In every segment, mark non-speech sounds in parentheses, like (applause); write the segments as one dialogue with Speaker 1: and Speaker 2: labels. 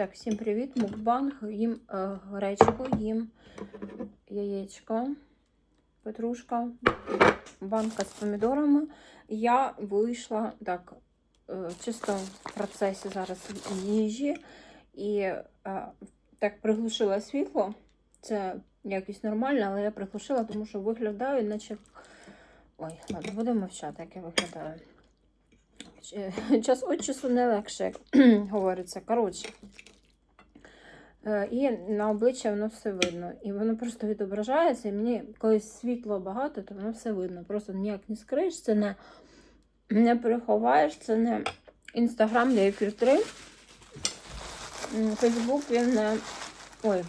Speaker 1: Так, всім привіт. Мукбанг, їм е, гречку, їм яєчко, петрушка, банка з помідорами. Я вийшла так, е, чисто в процесі зараз їжі і е, так приглушила світло. Це якось нормально, але я приглушила, тому що виглядаю, наче. Ой, ладно, будемо мовчати, як я виглядаю. Час від часу не легше, як (clears throat) говориться. Коротше. Е, І на обличчя воно все видно. І воно просто відображається. І мені, коли світло багато, то воно все видно. Просто ніяк не скриєш, це не, не приховаєш, це не інстаграм, є фільтри. Фейсбук він не. Ой,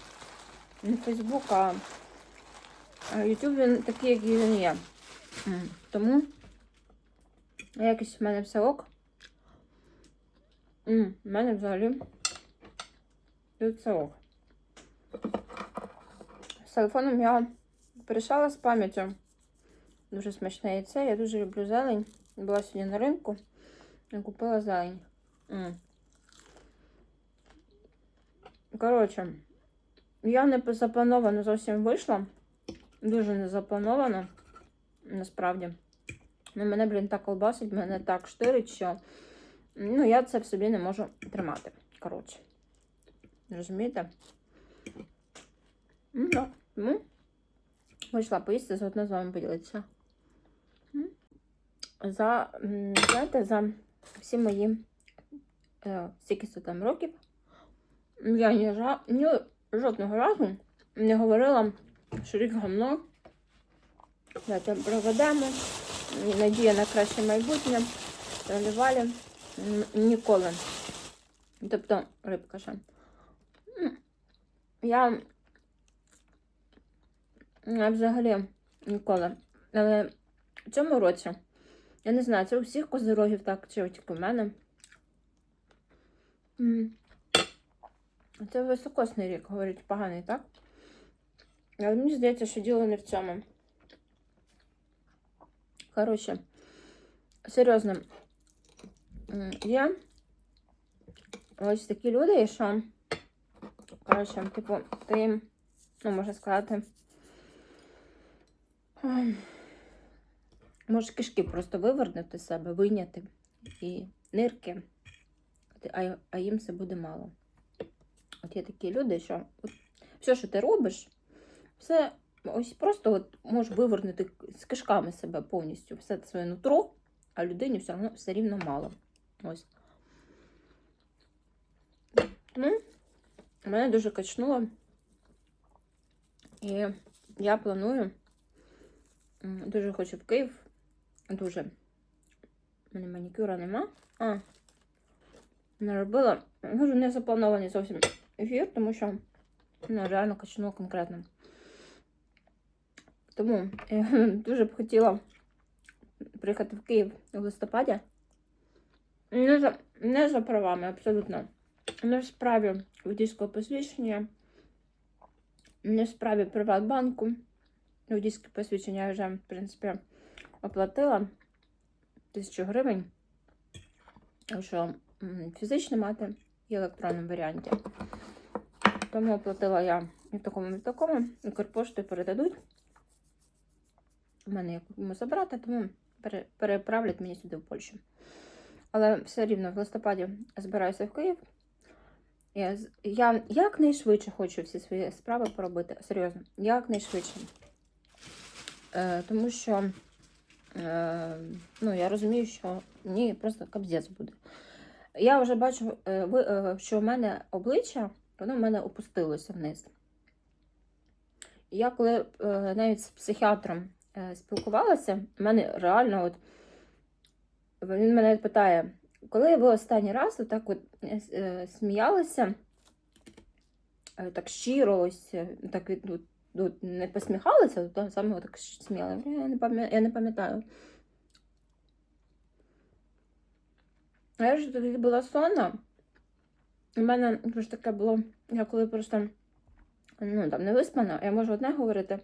Speaker 1: не Фейсбук, а Ютуб він такий, як він є. Тому якось в мене все ок. В мене взагалі все. З телефоном я перейшла з пам'яттю. Дуже смачне яйце. Я дуже люблю зелень. Була сьогодні на ринку і купила зелень. Коротше, я не заплановано зовсім вийшла. Дуже не заплановано, насправді. Ну, мене, блін, так колбасить, мене так штирить, що ну, я це в собі не можу тримати. Коротше. Розумієте? Ну. Тому вийшла поїсти, заодно з вами поділитися. За, знаєте, за всі мої е, стільки там років я ні, ні жодного разу не говорила, що рік гамно. Давайте проведемо. Надія на краще майбутнє. Тривалі. Ніколи. Тобто рибка ще. Я, я взагалі ніколи. Але в цьому році, я не знаю, це у всіх козирогів так, чи тільки в мене. Це високосний рік, говорить, поганий, так? Але мені здається, що діло не в цьому. Коротше, серйозно, є ось такі люди, що, коротше, типу, ти ну, можна сказати, ем, можеш кишки просто вивернути з себе, вийняти і нирки, а, їм це буде мало. От є такі люди, що от, все, що ти робиш, все ось просто от можеш вивернути з кишками себе повністю, все своє нутро, а людині все одно все рівно мало. Ось. Тому мене дуже качнуло. І я планую, дуже хочу в Київ. Дуже. У мене манікюра нема. А, не робила. Може, не запланований зовсім ефір, тому що ну, реально качнуло конкретно. Тому я (laughs) дуже б хотіла приїхати в Київ у листопаді. Не за, не за правами, абсолютно. Не справі водійського посвідчення, не в справі Приватбанку. Водійське посвідчення я вже, в принципі, оплатила тисячу гривень. Якщо м, фізично мати і в електронному варіанті. Тому оплатила я і такому, і такому. Укрпоштою передадуть. У мене є кому забрати, тому переправлять мені сюди в Польщу. Але все рівно в листопаді збираюся в Київ. Я, я якнайшвидше хочу всі свої справи поробити. Серйозно, якнайшвидше. Е, тому що е, ну, я розумію, що мені просто кабзець буде. Я вже бачу, е, ви- е, що в мене обличчя, воно в мене опустилося вниз. Я коли е, навіть з психіатром е, спілкувалася, в мене реально от він мене питає, коли ви останній раз отак от е, е, сміялися, е, так щиро, ось так від- ну, ну, не посміхалися, то саме так сміяли. Я не я не пам'ятаю. А я ж тоді була сонна. У мене ж таке було, я коли просто ну, там, не виспана, я можу одне говорити,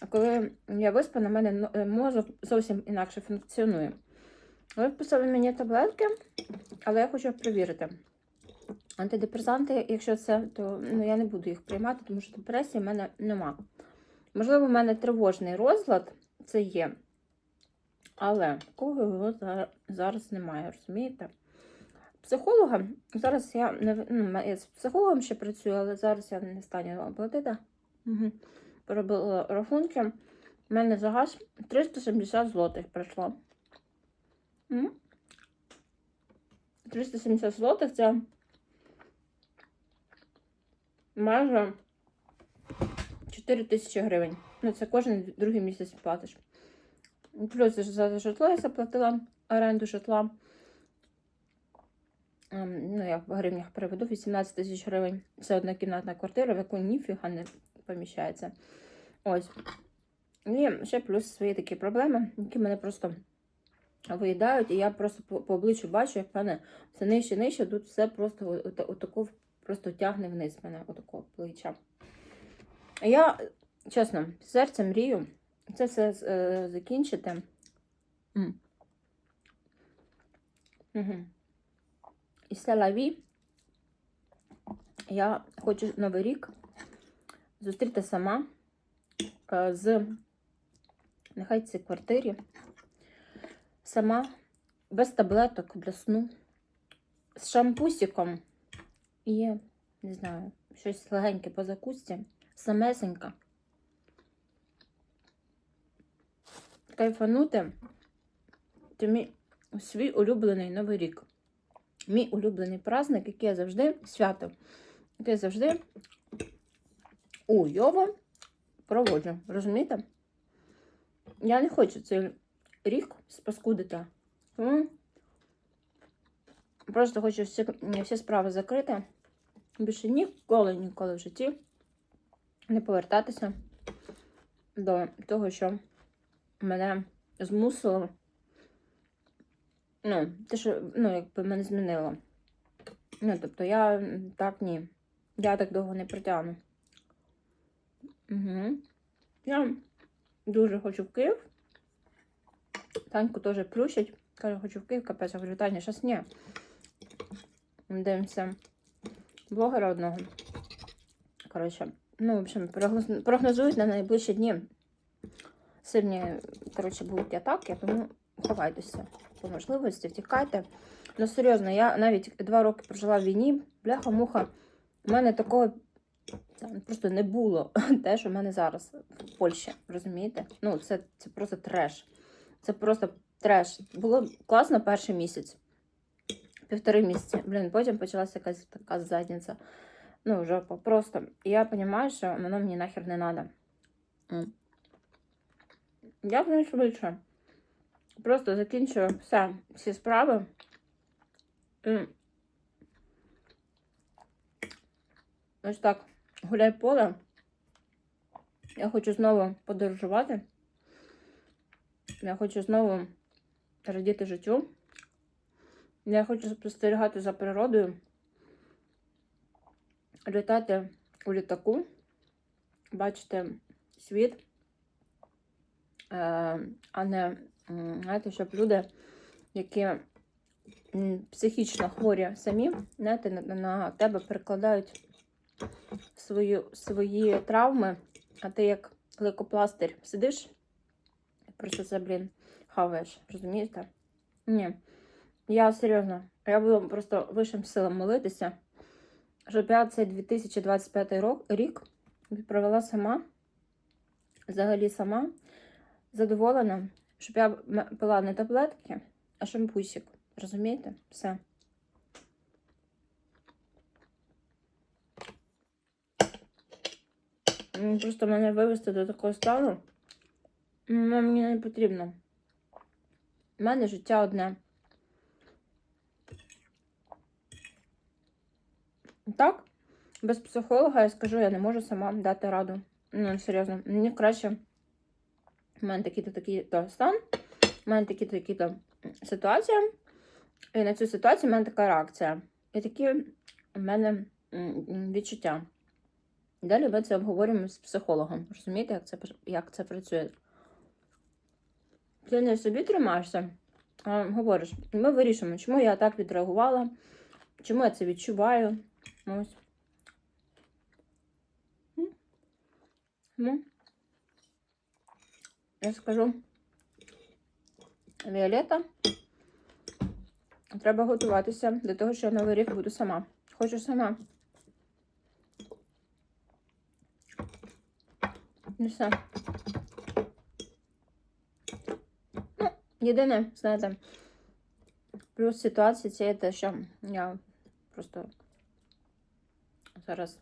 Speaker 1: а коли я виспана, в мене мозок зовсім інакше функціонує. Ви вписали мені таблетки, але я хочу перевірити. Антидепресанти, якщо це, то ну, я не буду їх приймати, тому що депресії в мене нема. Можливо, в мене тривожний розлад, це є. Але такого його зараз немає, розумієте? Психолога, зараз я не ну, я з психологом ще працюю, але зараз я не в стані вам платити. Угу. Поробила рахунки. У мене загаз 370 злотих прийшло. М? 370 злотих це майже 4 тисячі гривень. Ну, це кожен другий місяць платиш. Плюс за житло я заплатила оренду житла. Ем, Ну, я в гривнях переведу 18 тисяч гривень. Це однокімнатна квартира, в яку ніфіга не поміщається. Ось. І ще плюс свої такі проблеми, які мене просто виїдають, і я просто по, обличчю бачу, як в мене все нижче, нижче, тут все просто от- отако просто тягне вниз мене, отако плеча. Я, чесно, серцем мрію це все е, закінчити. М. Угу. І лаві. Я хочу Новий рік зустріти сама е, з нехай це квартирі. Сама без таблеток для сну, з шампусиком і, не знаю, щось легеньке по закусці, самесенька. Кайфанути це мій свій улюблений Новий рік. Мій улюблений праздник, який я завжди свято, який я завжди у Йово проводжу. Розумієте? Я не хочу цей рік спаскудити. Тому Просто хочу всі, всі справи закрити. Більше ніколи, ніколи в житті не повертатися до того, що мене змусило. Ну, те, що ну, якби мене змінило. Ну, тобто я так ні. Я так довго не притягну. Угу. Я дуже хочу в Київ. Таньку теж плющить. Каже, хочу в Київ, капець, я говорю, Таня, щас ні. Дивимося блогера одного. Коротше, ну, в общем, прогнозують на найближчі дні. Сильні, коротше, будуть атаки, тому ховайтеся по можливості, втікайте. Ну, серйозно, я навіть два роки прожила в війні, бляха-муха. У мене такого просто не було. (laughs) Те, що в мене зараз в Польщі, розумієте? Ну, це, це просто треш. Це просто треш. Було класно перший місяць. Півтори місяці. Блін, потім почалася якась така задниця. Ну, жопа. Просто. Я розумію, що воно мені нахер не треба. Як найшвидше. Просто закінчую все, всі справи. І Ось так. Гуляй поле. Я хочу знову подорожувати. Я хочу знову радіти життю. Я хочу спостерігати за природою, літати у літаку, бачити світ, е, а не, знаєте, щоб люди, які психічно хворі самі, знаєте, на, тебе перекладають свою, свої травми, а ти як лейкопластир сидиш, просто це, блін, хаваєш, розумієте? Ні. Я серйозно, я буду просто вищим силам молитися, щоб я цей 2025 рок, рік провела сама, взагалі сама, задоволена, щоб я пила не таблетки, а шампусик. Розумієте? Все. Просто мене вивести до такого стану. М, Мені не потрібно. У мене життя одне. Так, без психолога я скажу, я не можу сама дати раду. Ну, серйозно, мені краще. У мене такий-то такий-то стан, у мене такі-то такі-то ситуація. І на цю ситуацію в мене така реакція. І такі в мене відчуття. Далі ми це обговорюємо з психологом. Розумієте, як це, як це працює? Ти не собі тримаєшся, а говориш, ми вирішимо, чому я так відреагувала, чому я це відчуваю. Ось. Ну, я скажу, Віолета, треба готуватися до того, що я новий рік буду сама. Хочу сама. Ну все. Ну, єдине, знаєте, плюс ситуації це те, що я просто зараз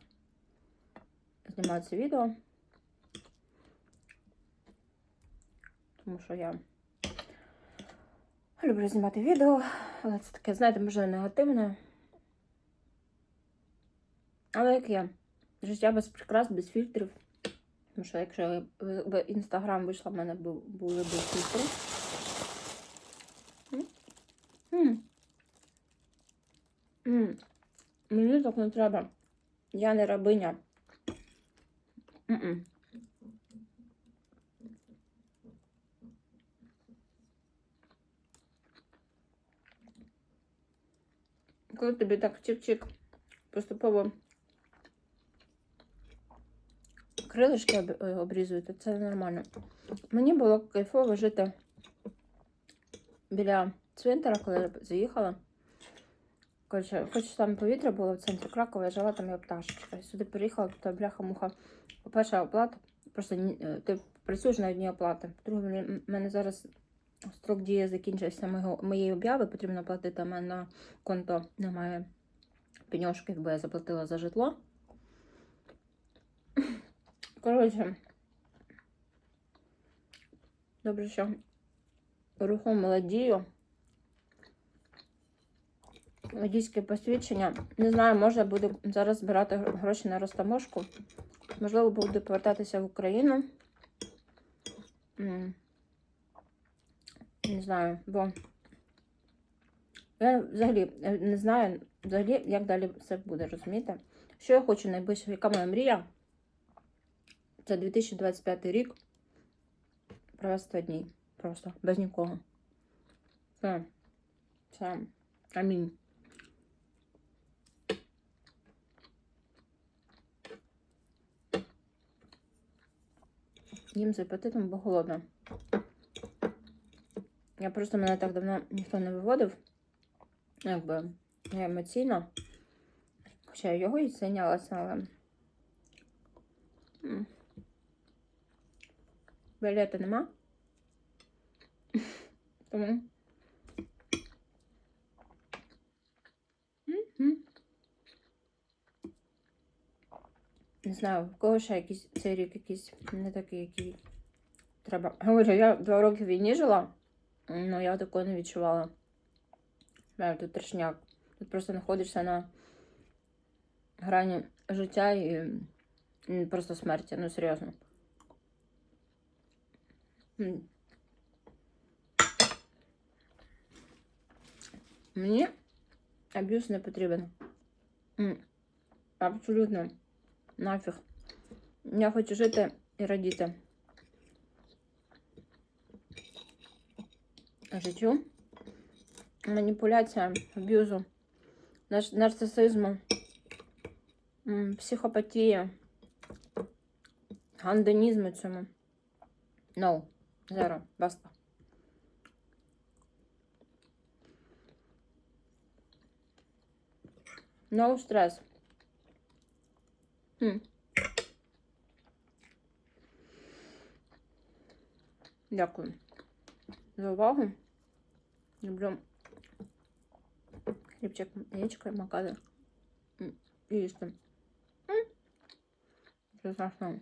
Speaker 1: знімаю це відео. Тому що я люблю знімати відео, але це таке, знаєте, може негативне. Але як є, життя без прикрас, без фільтрів. Тому що якщо в інстаграм вийшла, в мене були б фільтри. М. М. М. Мені так не треба. Я не рабиня. Коли тобі так чик-чик поступово крилишки об- е, обрізують, то це нормально. Мені було кайфово жити біля цвинтара, коли я заїхала. Коротше, хоч там повітря було в центрі Кракова, я жила там як пташечка. Сюди приїхала, то бляха-муха. По-перше, оплата, просто е, ти працюєш на одній оплати. По-друге, в мене зараз строк дії закінчився моєї обяви, потрібно платити, а в мене на конто немає пеньошків, бо я заплатила за житло. (laughs) Коротше, добре, що рухом молодію. Водійське посвідчення. Не знаю, може буду зараз збирати гроші на розтаможку. Можливо, буду повертатися в Україну. Не знаю, бо я взагалі е, не знаю, взагалі, як далі все буде, розумієте? Що я хочу найближче, яка моя мрія? Це 2025 рік. Провести одній. Просто без нікого. Все. Все. Амінь. Їм з апетитом, бо голодна. Я просто мене так давно ніхто не виводив. Якби я емоційно. Хоча я його і зайнялася, але. м. Білета нема. Тому. Мгм. Не знаю, в кого ще якийсь цей рік якийсь не такий, який треба. Говорю, я два роки в війні жила, але я такого не відчувала. Тут трешняк. Тут просто знаходишся на грані життя і просто смерті. Ну, серйозно. Мені аб'юз не потрібен. Абсолютно. Нафіг. Я хочу жити і радіти. Життю. Маніпуляція, аб'юзу, нар- нарцисизму, психопатія, гандонізму цьому. No. Зеро. Баста. No стрес. Дякую за увагу. Люблю хлібчик, яєчко і макати. М, І їсти. Страшно.